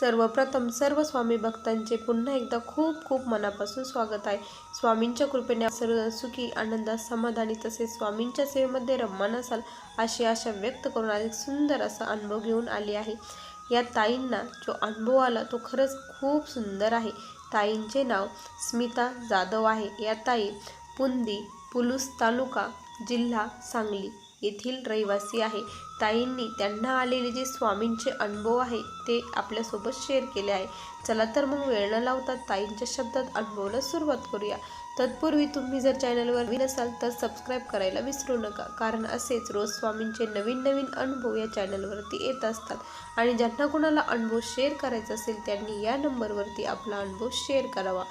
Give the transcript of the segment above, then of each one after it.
सर्वप्रथम सर्व स्वामी भक्तांचे पुन्हा एकदा खूप खूप मनापासून स्वागत आहे. स्वामींच्या कृपेने सर्व सुखी आनंदात समाधानी तसेच स्वामींच्या सेवेमध्ये रममान असाल अशी आशा व्यक्त करून अधिक सुंदर असा अनुभव घेऊन आली आहे. या ताईंना जो अनुभव आला तो खरंच खूप सुंदर आहे. ताईंचे नाव स्मिता जाधव आहे. या ताई पुंदी पुलूस तालुका जिल्हा सांगली. येथील रहिवासी आहे. ताईंनी त्यांना आलेले जे स्वामींचे अनुभव आहे ते आपल्यासोबत शेअर केले आहे. चला तर मग वेळ न लावता ताईंच्या शब्दात अनुभवाला सुरुवात करूया. तत्पूर्वी तुम्ही जर चॅनलवर नवीन असाल तर सबस्क्राईब करायला विसरू नका कारण असेच रोज स्वामींचे नवीन नवीन अनुभव या चॅनलवरती येत असतात. आणि ज्यांना कोणाला अनुभव शेअर करायचा असेल त्यांनी या नंबरवरती आपला अनुभव शेअर करावा.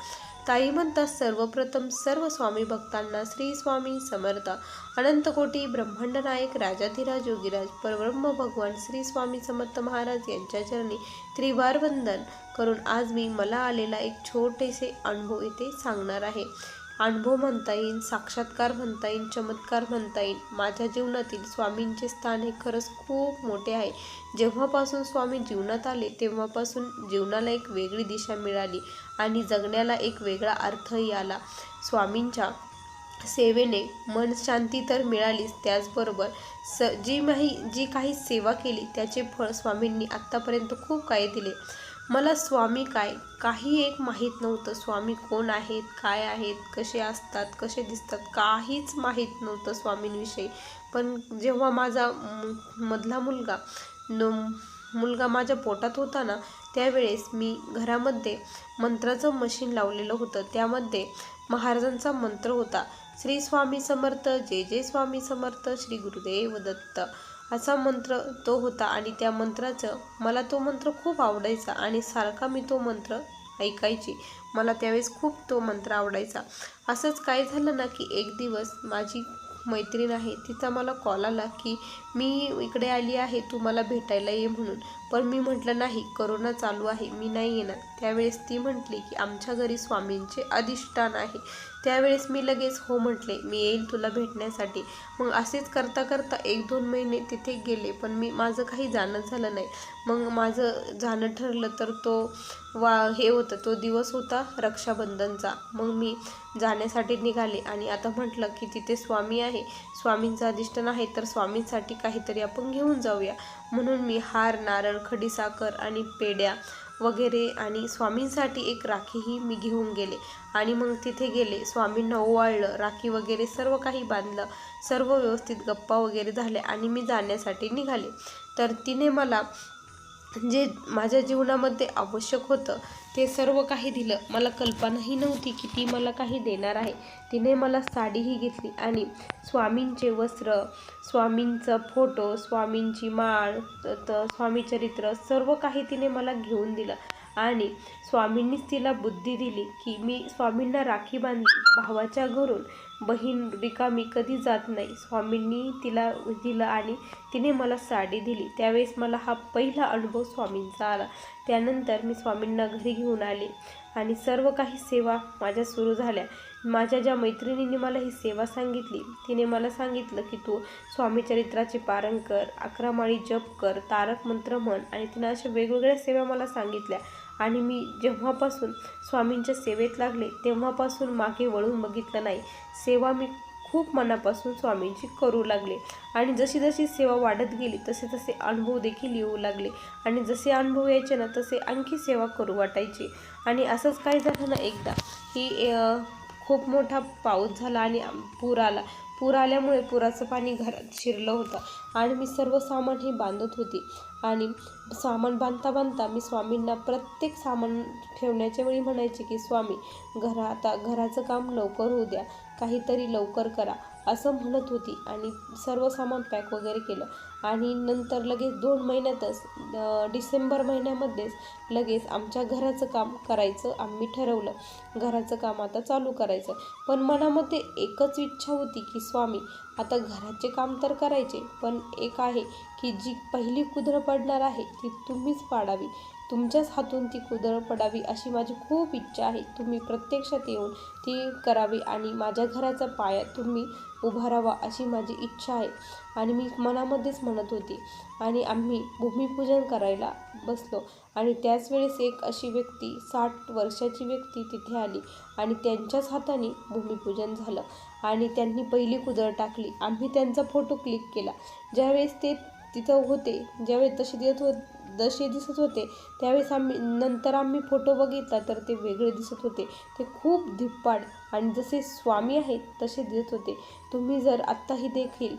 ताई म्हणतात सर्वप्रथम सर्व स्वामी भक्तांना श्री स्वामी समर्थ. अनंतकोटी ब्रह्मांड नायक राजाधिराज योगीराज परब्रह्म भगवान श्री स्वामी समर्थ महाराज यांच्या चरणी त्रिवार वंदन करून आज मी मला आलेला एक छोटेसे अनुभव इथे सांगणार आहे. अनुभव म्हणता येईल साक्षात्कार म्हणता येईल चमत्कार म्हणता येईल. माझ्या जीवनातील स्वामींचे स्थान हे खरंच खूप मोठे आहे. जेव्हापासून स्वामी जीवनात आले तेव्हापासून जीवनाला एक वेगळी दिशा मिळाली आणि जगण्याला एक वेगळा अर्थही आला स्वामींच्या सेवेने मन शांती तर मिळालीच त्याचबरोबर स जी माही जी काही सेवा केली त्याचे फळ स्वामींनी आत्तापर्यंत खूप काही दिले. मला स्वामी काय? काही एक माहीत नव्हतं स्वामी कोण आहेत काय आहेत कसे असतात कसे दिसतात काहीच माहीत नव्हतं स्वामींविषयी. पण जेव्हा माझा मधला मुलगा न मुलगा माझ्या पोटात होता ना त्यावेळेस मी घरामध्ये मंत्राचं मशीन लावलेलं होतं. त्यामध्ये महाराजांचा मंत्र होता. श्री स्वामी समर्थ जय जय स्वामी समर्थ श्री गुरुदेव दत्त. असा मंत्र तो होता आणि त्या मंत्राचं मला तो मंत्र खूप आवडायचा आणि सारखा मी तो मंत्र ऐकायची. मला त्यावेळेस खूप तो मंत्र आवडायचा. असंच काय झालं ना की एक दिवस माझी मैत्रीण आहे तिचा मला कॉल आला की मी इकडे आली आहे तू मला भेटायला ये म्हणून. पण मी म्हटलं नाही करोना चालू आहे मी नाही येणार. त्यावेळेस ती म्हटली की आमच्या घरी स्वामींचे अधिष्ठान आहे. त्यावेळेस मी लगेच हो म्हटले मी येईल तुला भेटण्यासाठी. मग असेच करता करता एक दोन महिने तिथे गेले पण मी माझं काही जाणं झालं नाही. मग माझं जाणं ठरलं तर तो वा हे होतं तो दिवस होता रक्षाबंधनचा. मग मी जाण्यासाठी निघाले आणि आता म्हटलं की तिथे स्वामी आहे स्वामींचं अधिष्ठान आहे तर स्वामींसाठी काहीतरी आपण घेऊन जाऊया. म्हणून मी हार नारळ खडीसाखर आणि पेड्या वगैरे आणि स्वामींसाठी एक राखीही मी घेऊन गेले. आणि मग तिथे गेले. स्वामींना ओवाळलं. राखी वगैरे सर्व काही बांधलं. सर्व व्यवस्थित गप्पा वगैरे झाल्या आणि मी जाण्यासाठी निघाले. तर तिने मला जे माझ्या जीवनामध्ये आवश्यक होतं ते सर्व काही दिलं. मला कल्पनाही नव्हती की ती मला काही देणार आहे. तिने मला साडीही घेतली आणि स्वामींचे वस्त्र स्वामींचा फोटो स्वामींची माळ तर स्वामीचरित्र सर्व काही तिने मला घेऊन दिलं आणि स्वामींनीच तिला बुद्धी दिली की मी स्वामींना राखी बांधली भावाच्या घरून. बहीण रिकामी कधी जात नाही. स्वामींनी तिला दिलं आणि तिने मला साडी दिली. त्यावेळेस मला हा पहिला अनुभव स्वामींचा आला. त्यानंतर मी स्वामींना घरी घेऊन आले आणि सर्व काही सेवा माझ्या सुरू झाल्या. माझ्या ज्या मैत्रिणींनी मला ही सेवा सांगितली तिने मला सांगितलं की तू स्वामी चरित्राचे पारण कर अकरा माळी जप कर तारक मंत्र म्हण आणि तिनं अशा वेगवेगळ्या सेवा मला सांगितल्या. आणि मी जेव्हापासून स्वामींच्या सेवेत लागले तेव्हापासून मागे वळून बघितलं नाही. सेवा मी खूप मनापासून स्वामींची करू लागले. आणि जशी जशी सेवा वाढत गेली तसे तसे अनुभव देखील येऊ लागले. आणि जसे अनुभव यायचे ना तसे आणखी सेवा करू वाटायची. आणि असंच काय झालं ना एकदा की खूप मोठा पाऊस झाला आणि पूर आला. पूर आल्यामुळे पुराचं पाणी घरात शिरलं होतं आणि मी सर्व सामान हे बांधत होती. आणि सामान बांधता बांधता मी स्वामींना प्रत्येक सामान ठेवण्याच्या वेळी म्हणायचे की स्वामी घरा आता घराचं काम लवकर होऊ द्या. काहीतरी लवकर करा असं म्हणत होती आणि सर्व सामान पॅक वगैरे केलं. आणि नंतर लगेच दोन महिन्यातच डिसेंबर महिन्यामध्येच लगेच आमच्या घराचं काम करायचं आम्ही ठरवलं. घराचं काम आता चालू करायचं. पण मनामध्ये एकच इच्छा होती की स्वामी आता घराचे काम तर करायचे पण एक आहे की जी पहिली कुदळ पडणार आहे ती तुम्हीच पाडावी. तुमच्याच हातून ती कुदळ पडावी अशी माझी खूप इच्छा आहे. तुम्ही प्रत्यक्षात येऊन ती करावी आणि माझ्या घराचा पाया तुम्ही उभारावा अशी माझी इच्छा आहे. आणि मी मनामध्येच म्हणत होती. आणि आम्ही भूमिपूजन करायला बसलो. आणि त्याच वेळेस एक अशी व्यक्ती साठ वर्षाची व्यक्ती तिथे आली. आणि त्यांच्याच हाताने भूमिपूजन झालं. आणि त्यांनी पहिली कुदळ टाकली. आम्ही त्यांचा फोटो क्लिक केला. ज्यावेळेस ते तिथं होते. ज्यावेळेस तसे दिसत हो जसे दिसत होते त्यावेळेस आम्ही नंतर आम्ही फोटो बघितला तर ते वेगळे दिसत होते. ते खूप धिप्पाड आणि जसे स्वामी आहेत तसे दिसत होते. तुम्ही जर आत्ताही देखील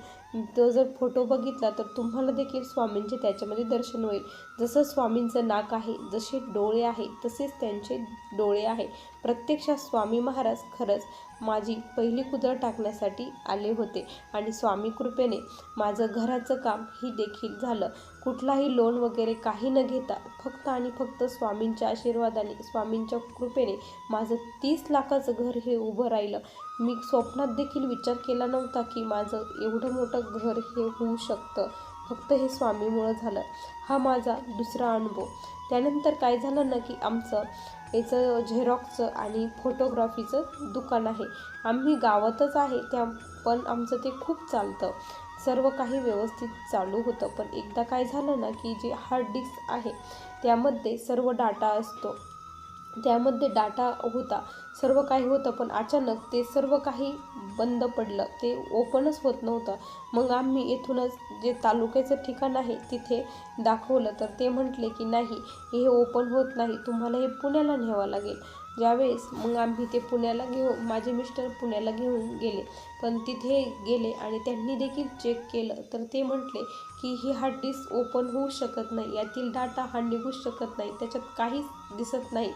तो जर फोटो बघितला तर तुम्हाला देखील स्वामींचे त्याच्यामध्ये दर्शन होईल. जसं स्वामींचं नाक आहे जसे डोळे आहे तसेच त्यांचे डोळे आहे. प्रत्यक्षात स्वामी महाराज खरंच माझी पहिली कुदळ टाकण्यासाठी आले होते आणि स्वामी कृपेने माझं घराचं काम ही देखील झालं. कुठलाही लोन वगैरे काही न घेता फक्त आणि फक्त स्वामींच्या आशीर्वादाने स्वामींच्या कृपेने माझं तीस लाखाचं घर हे उभं राहिलं. मी स्वप्नात देखील विचार केला नव्हता की माझं एवढं मोठं घर हे होऊ शकतं. फक्त हे स्वामीमुळं झालं. हा माझा दुसरा अनुभव. त्यानंतर काय झालं ना की आमचं याचं झेरॉक्सचं आणि फोटोग्राफीचं दुकान आहे. आम्ही गावातच आहे त्या पण आमचं ते खूप चालतं. सर्व काही व्यवस्थित चालू होतं. पण एकदा काय झालं ना की जे हार्ड डिस्क आहे त्यामध्ये सर्व डाटा असतो. त्यामध्ये डाटा होता. सर्व काही होतं पण अचानक ते सर्व काही बंद पडलं. ते ओपनच होत नव्हतं. मग आम्ही येथूनच जे तालुक्याचं ठिकाण आहे तिथे दाखवलं. तर ते म्हटले की नाही हे ओपन होत नाही. तुम्हाला हे पुण्याला न्यावं लागेल. ज्यावेळेस मग आम्ही ते पुण्याला घेऊ माझे मिस्टर पुण्याला घेऊन गेले. पण तिथे गेले आणि त्यांनी देखील चेक केलं. तर ते म्हटले की ही हार्ड डिस्क ओपन होऊ शकत नाही. यातील डाटा हा निघू शकत नाही. त्याच्यात काहीच दिसत नाही.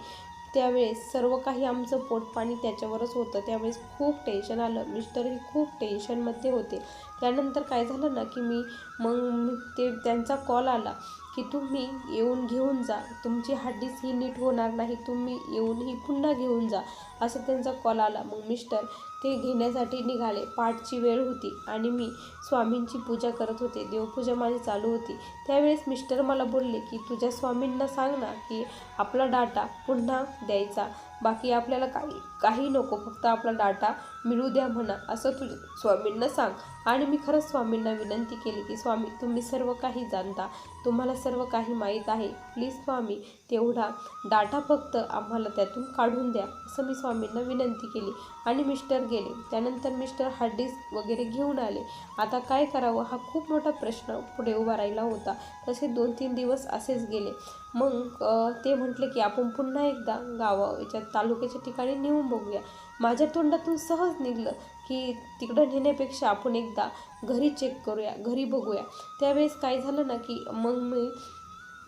त्यावेळेस सर्व काही आमचं पोटपाणी त्याच्यावरच होतं. त्यावेळेस खूप टेन्शन आलं. मिस्टरही खूप टेन्शनमध्ये होते. त्यानंतर काय झालं ना की मी मग ते त्यांचा कॉल आला. की तुम्ही येऊन घेऊन जा. तुमची हड्डीच ही नीट होणार नाही. तुम्ही येऊन ही पुन्हा घेऊन जा. असं त्यांचा कॉल आला. मग मिस्टर ते घेण्यासाठी निघाले. पाठची वेळ होती आणि मी स्वामींची पूजा करत होते. देवपूजा माझी चालू होती. त्यावेळेस मिस्टर मला बोलले की तुझ्या स्वामींना सांग ना की आपला डाटा पुन्हा द्यायचा. बाकी आपल्याला काही काही नको फक्त आपला डाटा मिळू द्या म्हणा असं तुझ्या स्वामींना सांग. आणि मी खरंच स्वामींना विनंती केली की स्वामी तुम्ही सर्व काही जाणता. तुम्हाला सर्व काही माहीत आहे. प्लीज स्वामी तेवढा डाटा फक्त आम्हाला त्यातून काढून द्या. असं मी स्वामींना विनंती केली. आणि मिस्टर गेले. त्यानंतर मिस्टर हार्ड डिस्क वगैरे घेऊन आले. आता काय करावं? हा खूप मोठा प्रश्न पुढे उभा राहिला होता. तसे दोन तीन दिवस असेच गेले. मग ते म्हटले की आपण पुन्हा एकदा गावा याच्या तालुक्याच्या ठिकाणी नेऊन बघूया. माझ्या तोंडातून सहज निघलं की तिकडं नेण्यापेक्षा आपण एकदा घरी चेक करूया घरी बघूया. त्यावेळेस काय झालं ना की मग मी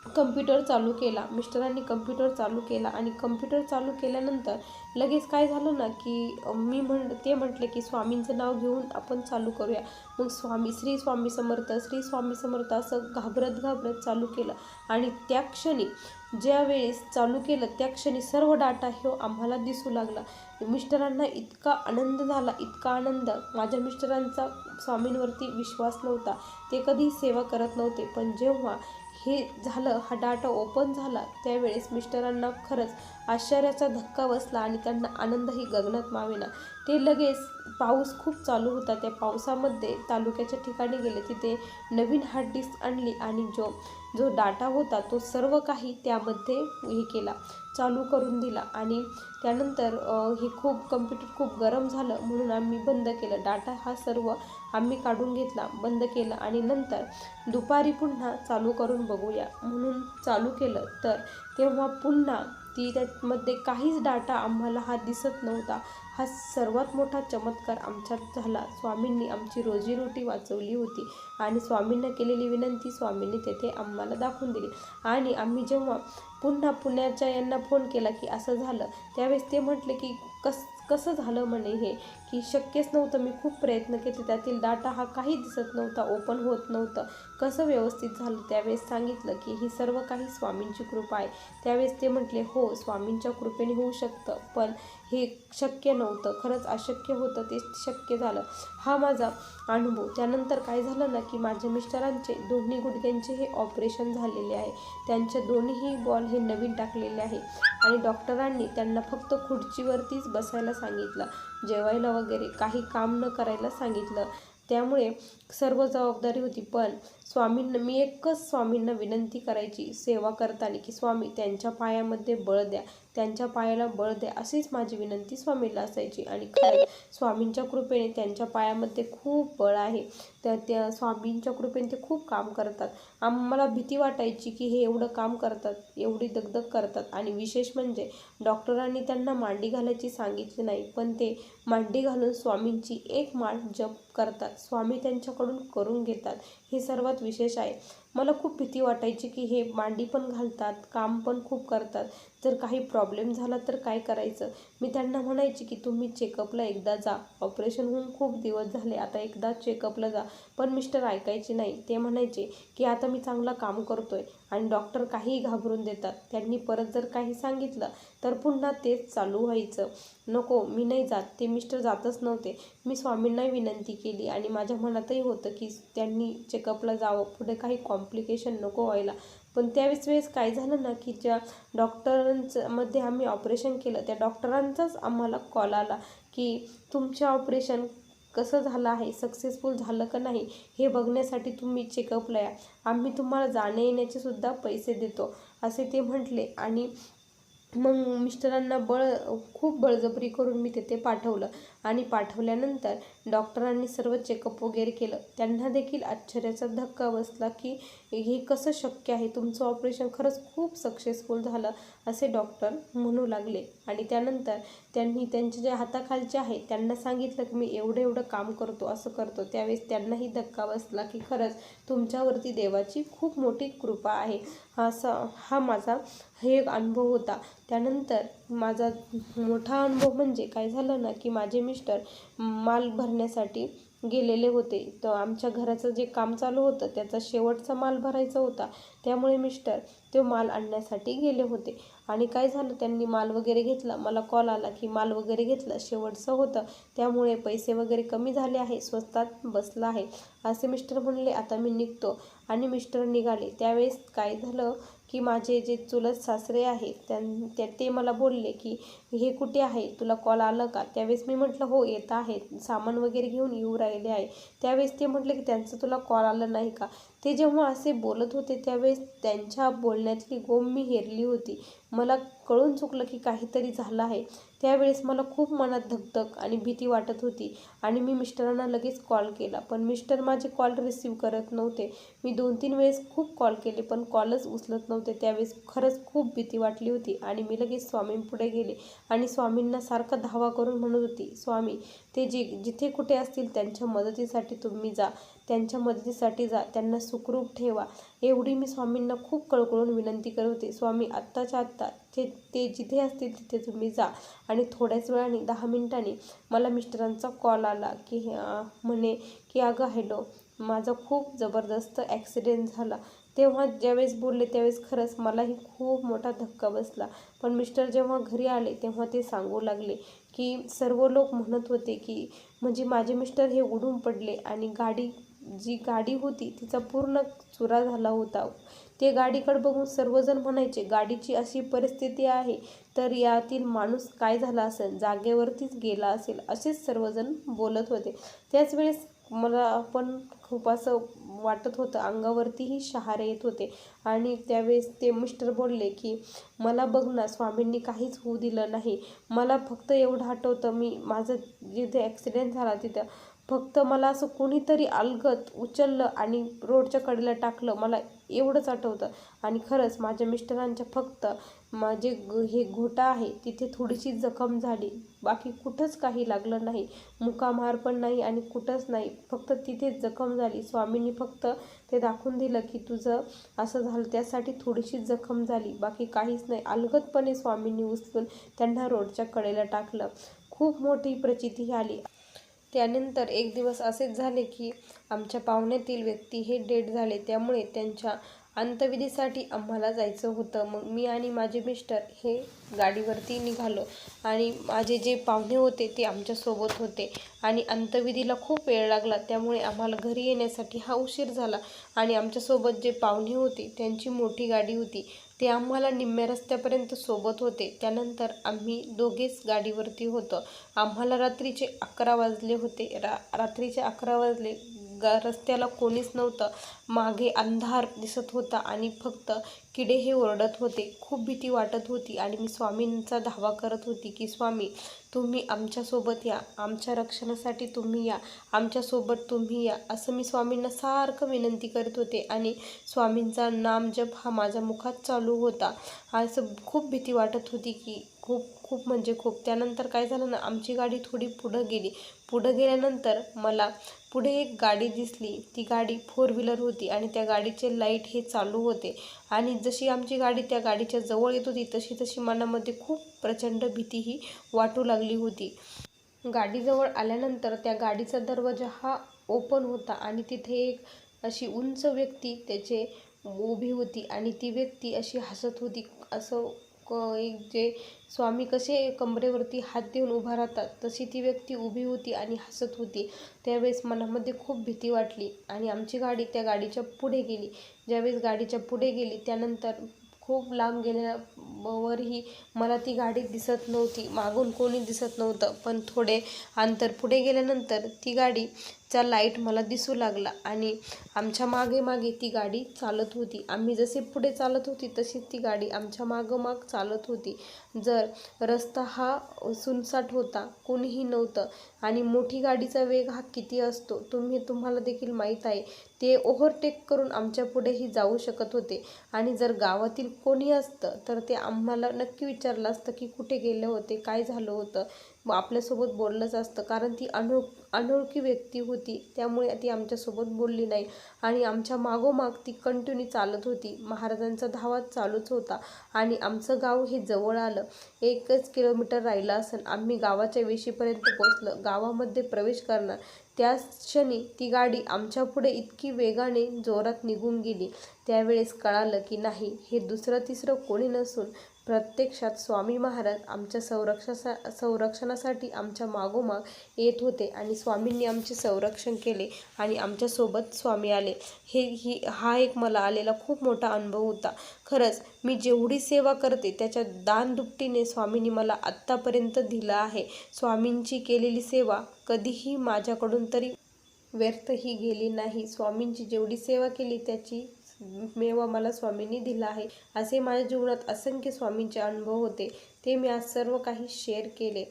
कम्प्युटर चालू केला. मिस्टरांनी कम्प्युटर चालू केला आणि कम्प्युटर चालू केल्यानंतर लगेच काय झालं ना की मी म्हण ते म्हटले की स्वामींचं नाव घेऊन आपण चालू करूया. मग स्वामी श्री स्वामी समर्थ श्री स्वामी समर्थ असं घाबरत घाबरत चालू केलं. आणि त्या क्षणी ज्या वेळेस चालू केलं त्या क्षणी सर्व डाटा हे आम्हाला दिसू लागला. मिस्टरांना इतका आनंद झाला इतका आनंद. माझ्या मिस्टरांचा स्वामींवरती विश्वास नव्हता. ते कधी सेवा करत नव्हते. पण जेव्हा हे झालं हा डाटा ओपन झाला त्यावेळेस मिस्टरांना खरंच आश्चर्याचा धक्का बसला आणि त्यांना आनंदही गगनात मावेना. ते लगेच पाऊस खूप चालू होता. त्या पावसामध्ये तालुक्याच्या ठिकाणी गेले तिथे नवीन हार्ड डिस्क आणली आणि जो जो डाटा होता तो सर्व काही त्यामध्ये हे केला चालू करून दिला. आणि त्यानंतर हे खूप कम्प्युटर खूप गरम झालं. म्हणून आम्ही बंद केलं. डाटा हा सर्व आम्ही काढून घेतला बंद केलं. आणि नंतर दुपारी पुन्हा चालू करून बघूया. म्हणून चालू केलं. तर तेव्हा पुन्हा ती त्यामध्ये काहीच डाटा आम्हाला हा दिसत नव्हता. हा सर्वात मोठा चमत्कार आमच्यात झाला. स्वामींनी आमची रोजीरोटी वाचवली होती आणि स्वामींना केलेली विनंती स्वामींनी तेथे आम्हाला दाखवून दिली. आणि आम्ही जेव्हा पुन्हा पुण्याच्या यांना फोन केला की असं झालं त्यावेळेस ते म्हटले की कस कसं झालं म्हणे हे की शक्यच नव्हतं मी खूप प्रयत्न केले त्यातील डाटा हा काही दिसत नव्हता ओपन होत नव्हतं. कसं व्यवस्थित झालं? त्यावेळेस सांगितलं की ही सर्व काही स्वामींची कृपा आहे. त्यावेळेस ते म्हटले हो स्वामींच्या कृपेने होऊ शकतं पण हे शक्य नव्हतं. खरंच अशक्य होतं ते शक्य झालं. हा माझा अनुभव. त्यानंतर काय झालं ना की माझ्या मिस्टरांचे दोन्ही गुडघ्यांचे हे ऑपरेशन झालेले आहे. त्यांचे दोन्हीही बॉल हे नवीन टाकलेले आहे. आणि डॉक्टरांनी त्यांना फक्त खुर्चीवरतीच बसायला सांगितलं. जेवायला वगैरे काही काम न करायला सांगितलं. त्यामुळे सर्व जबाबदारी होती. पण स्वामींना मी एकच स्वामींना विनंती करायची सेवा करता आली की स्वामी त्यांच्या पायामध्ये बळ द्या त्यांच्या पायाला बळ द्या अशीच माझी विनंती स्वामीला असायची. आणि खरं स्वामींच्या कृपेने त्यांच्या पायामध्ये खूप बळ आहे. त्या त्या स्वामींच्या कृपेने ते खूप काम करतात. आम्हाला भीती वाटायची की हे एवढं काम करतात एवढी दगदग करतात. आणि विशेष म्हणजे डॉक्टरांनी त्यांना मांडी घालायची सांगितली नाही पण ते मांडी घालून स्वामींची एक माळ जप करतात. स्वामी त्यांच्याकडून करून घेतात. हे सर्वात विशेष आहे. मला खूप भीती वाटायची की हे मांडी पण घालतात काम पण खूप करतात. जर काही प्रॉब्लेम झाला तर काय करायचं? मी त्यांना म्हणायची की तुम्ही चेकअपला एकदा जा. ऑपरेशन होऊन खूप दिवस झाले आता एकदा चेकअपला जा. पण मिस्टर ऐकायचे नाही. ते म्हणायचे की आता मी चांगलं काम करतोय. आणि डॉक्टर काहीही घाबरून देतात. त्यांनी परत जर काही सांगितलं तर पुन्हा तेच चालू व्हायचं. नको मी नाही जात. ते मिस्टर जातच नव्हते. मी स्वामींनाही विनंती केली आणि माझ्या मनातही होतं की त्यांनी चेकअपला जावं. पुढे काही कॉम्प्लिकेशन नको व्हायला. पण त्यावेळेस वेळेस काय झालं ना की ज्या डॉक्टरांचं मध्ये आम्ही ऑपरेशन केलं त्या डॉक्टरांचाच आम्हाला कॉल आला की तुमचे ऑपरेशन कसं झालं आहे सक्सेसफुल झालं का नाही हे बघण्यासाठी तुम्ही चेकअपला या. आम्ही तुम्हाला जाण्या येण्याचे सुद्धा पैसे देतो असे ते म्हटले. आणि मग मिस्टरांना बळ खूप बळजबरी करून मी तिथे पाठवलं. आणि पाठवल्यानंतर डॉक्टरांनी सर्व चेकअप वगैरे केलं. त्यांना देखील आश्चर्याचा धक्का बसला की हे कसं शक्य आहे? तुमचं ऑपरेशन खरंच खूप सक्सेसफुल झालं असे डॉक्टर म्हणू लागले. आणि त्यानंतर त्यांनी त्यांच्या ज्या हाताखालचे आहे त्यांना सांगितलं की मी एवढं एवढं काम करतो असं करतो. त्यावेळेस त्यांनाही धक्का बसला की खरंच तुमच्यावरती देवाची खूप मोठी कृपा आहे. हा असा हा माझा हे एक अनुभव होता. त्यानंतर माझा मोठा अनुभव म्हणजे काय झालं ना की माझे मिस्टर माल भरण्यासाठी गेलेले होते. तर आमच्या घराचं जे काम चालू होतं त्याचा शेवटचा माल भरायचा होता. त्यामुळे मिस्टर तो माल आणण्यासाठी गेले होते. आणि काय झालं त्यांनी माल वगैरे घेतला. मला कॉल आला की माल वगैरे घेतला. शेवटचं होतं. त्यामुळे पैसे वगैरे कमी झाले आहे. स्वस्तात बसला आहे. असे मिस्टर म्हणले आता मी निघतो. आणि मिस्टर निघाले. त्यावेळेस काय झालं की माझे जे चुलत सासरे आहेत त्यां त्या ते मला बोलले की हे कुठे आहे? तुला कॉल आलं का? त्यावेळेस मी म्हटलं हो येत आहेत सामान वगैरे घेऊन येऊ राहिले आहे. त्यावेळेस ते म्हटले की त्यांचं तुला कॉल आलं नाही का? ते जेव्हा असे बोलत होते त्यावेळेस त्यांच्या बोलण्यातली गोम मी हेरली होती. मला कळून चुकलं की काहीतरी झालं आहे. त्यावेळेस मला खूप मनात धकधक आणि भीती वाटत होती आणि मी मिस्टरांना लगेच कॉल केला. पण मिस्टर माझे कॉल रिसीव करत नव्हते. मी दोन तीन वेळेस खूप कॉल केले पण कॉलच उचलत नव्हते. त्यावेळेस खरंच खूप भीती वाटली होती आणि मी लगेच स्वामींपुढे गेले आणि स्वामींना सारखा धावा करून म्हणत होती स्वामी ते जे जिथे कुठे असतील त्यांच्या मदतीसाठी तुम्ही जा. त्यांच्या मदतीसाठी जा. त्यांना सुखरूप ठेवा. एवढी मी स्वामींना खूप कळकळून विनंती करत होते. स्वामी आत्ताच्या आत्ता ते ते जिथे असतील तिथे तुम्ही जा. आणि थोड्याच वेळाने दहा मिनिटांनी मला मिस्टरांचा कॉल आला की म्हणे की अगं हॅलो माझा खूप जबरदस्त ॲक्सिडेंट झाला. तेव्हा ज्यावेळेस बोलले त्यावेळेस खरंच मलाही खूप मोठा धक्का बसला. पण मिस्टर जेव्हा घरी आले तेव्हा ते सांगू लागले की सर्व लोक म्हणत होते की म्हणजे माझे मिस्टर हे उडून पडले आणि गाडी जी गाडी होती तिचा पूर्ण चुरा झाला होता. ते गाडीकडे बघून सर्वजण म्हणायचे गाडीची अशी परिस्थिती आहे तर यातील माणूस काय झाला असेल? जागेवरतीच गेला असेल? असेच सर्वजण बोलत होते. त्याच वेळेस मला पण खूप असं वाटत होतं. अंगावरतीही शहारे येत होते. आणि त्यावेळेस ते मिस्टर बोलले की मला बघ ना स्वामींनी काहीच होऊ दिलं नाही. मला फक्त एवढं आठवतं मी माझं जिथे ॲक्सिडेंट झाला तिथं फक्त मला असं कोणीतरी अलगत उचललं आणि रोडच्या कडेला टाकलं मला एवढंच आठवतं. आणि खरंच माझ्या मिस्टरांच्या फक्त माझे हे घोटा आहे तिथे थोडीशी जखम झाली. बाकी कुठंच काही लागलं नाही. मुकामार पण नाही आणि कुठंच नाही. फक्त तिथे जखम झाली. स्वामींनी फक्त ते दाखवून दिलं की तुझं असं झालं त्यासाठी थोडीशी जखम झाली. बाकी काहीच नाही. अलगदपणे स्वामींनी उचलून त्यांना रोडच्या कडेला टाकलं. खूप मोठी प्रचिती आली. त्यानंतर एक दिवस असेच झाले की आमच्या पाहुण्यातील व्यक्ती हे डेड झाले. त्यामुळे त्यांच्या अंत्यविधीसाठी आम्हाला जायचं होतं. मग मी आणि माझे मिस्टर हे गाडीवरती निघालो आणि माझे जे पाहुणे होते ते आमच्यासोबत होते आणि अंत्यविधीला खूप वेळ लागला. त्यामुळे आम्हाला घरी येण्यासाठी हा उशीर झाला आणि आमच्यासोबत जे पाहुणे होते त्यांची मोठी गाडी होती ते आम्हाला निम्म्या रस्त्यापर्यंत सोबत होते. त्यानंतर आम्ही दोघेच गाडीवरती होतो. आम्हाला रात्रीचे अकरा वाजले होते. रा रात्रीचे अकरा वाजले. रस्त्याला कोणीच नव्हतं. मागे अंधार दिसत होता आणि फक्त किडे हे ओरडत होते. खूप भीती वाटत होती आणि मी स्वामींचा धावा करत होती की स्वामी तुम्ही आमच्यासोबत या. आमच्या रक्षणासाठी तुम्ही या. आमच्यासोबत तुम्ही या. असं मी स्वामींना सारखं विनंती करत होते आणि स्वामींचा नामजप हा माझ्या मुखात चालू होता. असं खूप भीती वाटत होती की खूप खूप म्हणजे खूप. त्यानंतर काय झालं ना आमची गाडी थोडी पुढं गेली. पुढं गेल्यानंतर मला पुढे एक गाडी दिसली. ती गाडी फोर व्हीलर होती आणि त्या गाडीचे लाइट हे चालू होते. आणि जशी आमची गाडी त्या गाडीच्या जवळ येत होती तशी तशी मनामध्ये खूप प्रचंड भीती ही वाटू लागली होती. गाडीजवळ आल्यानंतर त्या गाडीचा दरवाजा हा ओपन होता आणि तिथे एक अशी उंच व्यक्ती त्याचे उभी होती आणि ती व्यक्ती अशी हसत होती असं क एक जे स्वामी कसे कमरेवरती हात देऊन उभा राहतात तशी ती व्यक्ती उभी होती आणि हसत होती. त्यावेळेस मनामध्ये खूप भीती वाटली आणि आमची गाडी त्या गाडीच्या पुढे गेली. ज्यावेळेस गाडीच्या पुढे गेली त्यानंतर खूप लांब गेल्यावरही मला ती गाडी दिसत नव्हती. मागून कोणी दिसत नव्हतं पण थोडे अंतर पुढे गेल्यानंतर ती गाडी चा लाइट मला दिसू लागला आणि आमच्या मागे मागे ती गाडी चालत होती. आम्ही जसे पुढे चालत होती तशीच ती गाडी आमच्या मागोमाग चालत होती. जर रस्ता हा सुनसाट होता कोणीही नव्हतं आणि मोठी गाडीचा वेग हा किती असतो तुम्ही तुम्हाला देखील माहीत आहे. ते ओव्हरटेक करून आमच्या पुढेही जाऊ शकत होते. आणि जर गावातील कोणी असतं तर ते आम्हाला नक्की विचारलं असतं की कुठे गेले होते काय झालं होतं. आपल्यासोबत बोललंच असतं कारण ती अनोख अनोळखी व्यक्ती होती. त्यामुळे ती आमच्यासोबत बोलली नाही. आणि आमच्या मागोमाग ती कंटिन्यू चालत होती. महाराजांचा धावा चालूच होता. आणि आमचं गाव हे जवळ आलं. एकच किलोमीटर राहिलं असेल आम्ही गावाच्या वेशीपर्यंत पोचलं गावामध्ये प्रवेश करणार. त्याच क्षणी ती गाडी आमच्या पुढे इतकी वेगाने जोरात निघून गेली. त्यावेळेस कळालं की नाही हे दुसरं तिसरं कोणी नसून प्रत्यक्षात स्वामी महाराज आमच्या संरक्षसा संरक्षणासाठी आमच्या मागोमाग येत होते आणि स्वामींनी आमचे संरक्षण केले आणि आमच्यासोबत स्वामी आले. हे ही हा एक मला आलेला खूप मोठा अनुभव होता. खरंच मी जेवढी सेवा करते त्याच्या दानदुपटीने स्वामींनी मला आत्तापर्यंत दिलं आहे. स्वामींची केलेली सेवा कधीही माझ्याकडून तरी व्यर्थही गेली नाही. स्वामींची जेवढी सेवा केली त्याची मेवा मला स्वामींनी दिला आहे. असे माझ्या जीवनात असंख्य स्वामींचे अनुभव होते. ते मी आज सर्व काही शेअर केले.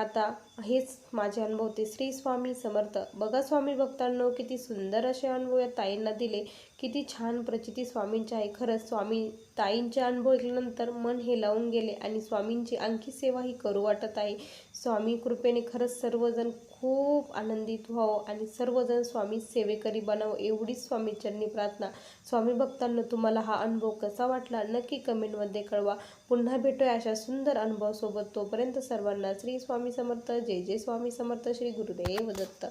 आता हेच माझे अनुभव. होते श्री स्वामी समर्थ. बघा स्वामी भक्तांनो किती सुंदर असे अनुभव या ताईंना दिले. किती छान प्रचिती स्वामींचे आहे. खरंच स्वामी ताईंचे अनुभव ऐकल्यानंतर मन हे लावून गेले आणि स्वामींची आणखी सेवा ही करू वाटत आहे. स्वामी कृपेने खरंच सर्वजण खूप आनंदित व्हावं आणि सर्वजण स्वामी सेवेकरी बनावं एवढीच स्वामी चरणी प्रार्थना. स्वामी भक्तांना तुम्हाला हा अनुभव कसा वाटला? नक्की कमेंटमध्ये कळवा. पुन्हा भेटूया अशा सुंदर अनुभवासोबत. तोपर्यंत सर्वांना श्री स्वामी समर्थ. जय जय स्वामी समर्थ. श्री गुरुदेव दत्त.